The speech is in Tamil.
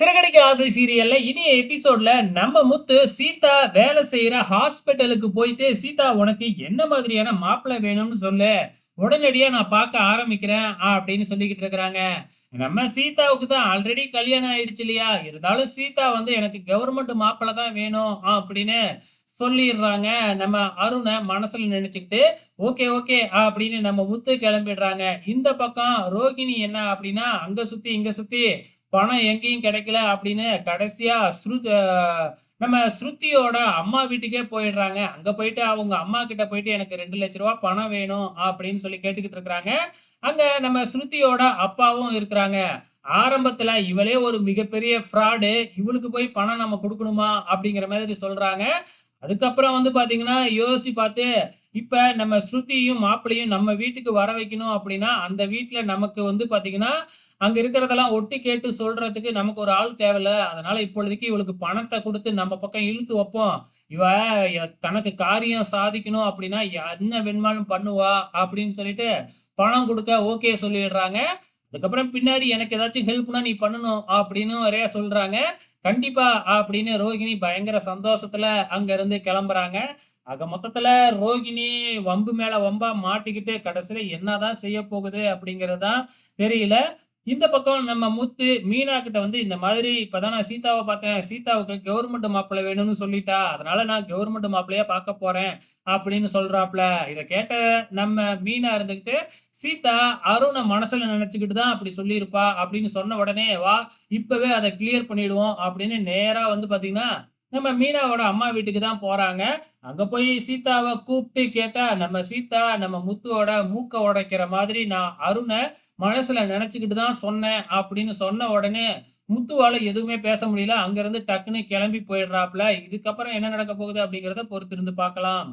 சிறகடிக்க ஆசை சீரியல்ல இனிய எபிசோட்ல நம்ம முத்து சீதா வேலை செய்யற ஹாஸ்பிட்டலுக்கு போயிட்டு சீதா உனக்கு என்ன மாதிரியான மாப்பிள்ளை வேணும்னு சொல்லு. உடனடியா நான் பார்க்க ஆரம்பிக்கிறேன் அப்படின்னு சொல்லிக்கிட்டு இருக்கிறாங்க. நம்ம சீதாவுக்கு தான் ஆல்ரெடி கல்யாணம் ஆயிடுச்சு இல்லையா? இருந்தாலும் சீதா வந்து எனக்கு கவர்மெண்ட் மாப்பிள்ளை தான் வேணும் அப்படின்னு சொல்லிடுறாங்க. நம்ம அருணை மனசுல நினைச்சுக்கிட்டு ஓகே ஓகே அப்படின்னு நம்ம முத்து கிளம்பிடுறாங்க. இந்த பக்கம் ரோகிணி என்ன அப்படின்னா அங்க சுத்தி இங்க சுத்தி பணம் எங்கேயும் கிடைக்கல அப்படின்னு கடைசியா ஸ்ருத் நம்ம ஸ்ருதியோட அம்மா வீட்டுக்கே போயிடுறாங்க. அங்க போயிட்டு அவங்க அம்மா கிட்ட போயிட்டு எனக்கு ரெண்டு லட்ச ரூபா பணம் வேணும் அப்படின்னு சொல்லி கேட்டுக்கிட்டு இருக்கிறாங்க. அங்க நம்ம ஸ்ருதியோட அப்பாவும் இருக்கிறாங்க. ஆரம்பத்துல இவளே ஒரு மிகப்பெரிய ஃப்ராடு இவளுக்கு போய் பணம் நம்ம கொடுக்கணுமா அப்படிங்கிற மாதிரி சொல்றாங்க. அதுக்கப்புறம் வந்து பாத்தீங்கன்னா யோசிச்சு பார்த்து இப்ப நம்ம ஸ்ருதியும் மாப்பிளையும் நம்ம வீட்டுக்கு வர வைக்கணும் அப்படின்னா அந்த வீட்டுல நமக்கு வந்து பாத்தீங்கன்னா அங்க இருக்கிறதெல்லாம் ஒட்டி கேட்டு சொல்றதுக்கு நமக்கு ஒரு ஆள் தேவையில்ல. அதனால இப்பொழுதைக்கு இவளுக்கு பணத்தை கொடுத்து நம்ம பக்கம் இழுத்து வைப்போம். இவ தனக்கு காரியம் சாதிக்கணும் அப்படின்னா என்ன வெண்மாலும் பண்ணுவா அப்படின்னு சொல்லிட்டு பணம் கொடுக்க ஓகே சொல்லிடுறாங்க. அதுக்கப்புறம் பின்னாடி எனக்கு ஏதாச்சும் ஹெல்ப்னா நீ பண்ணணும் அப்படின்னு நிறைய சொல்றாங்க. கண்டிப்பா அப்படின்னு ரோகிணி பயங்கர சந்தோஷத்துல அங்க இருந்து கிளம்புறாங்க. ஆக மொத்தத்துல ரோகிணி வம்பு மேல வம்பா மாட்டிக்கிட்டு கடைசியில என்னதான் செய்ய போகுது அப்படிங்கிறது தான் தெரியல. இந்த பக்கம் நம்ம முத்து மீனா கிட்ட வந்து இந்த மாதிரி இப்பதான் நான் சீதாவை பார்த்தேன். சீதாவுக்கு கவர்மெண்ட் மாப்பிள்ளை வேணும்னு சொல்லிட்டா அதனால நான் கவர்மெண்ட் மாப்பிள்ளையா பார்க்க போறேன் அப்படின்னு சொல்றாப்ல. இதை கேட்ட நம்ம மீனா இருந்துகிட்டு சீதா அருணை மனசுல நினைச்சுக்கிட்டு தான் அப்படி சொல்லியிருப்பா அப்படின்னு சொன்ன உடனே வா இப்பவே அதை கிளியர் பண்ணிடுவோம் அப்படின்னு நேரா வந்து பாத்தீங்கன்னா நம்ம மீனாவோட அம்மா வீட்டுக்கு தான் போறாங்க. அங்க போய் சீதாவை கூப்பிட்டு கேட்டா நம்ம சீதா நம்ம முத்துவோட மூக்க உடைக்கிற மாதிரி நான் அருணை மனசுல நினைச்சுக்கிட்டு தான் சொன்னேன் அப்படின்னு சொன்ன உடனே முத்துவால எதுவுமே பேச முடியல. அங்க இருந்து டக்குன்னு கிளம்பி போயிடுறாப்ல. இதுக்கப்புறம் என்ன நடக்க போகுது அப்படிங்கறத பொறுத்திருந்து பார்க்கலாம்.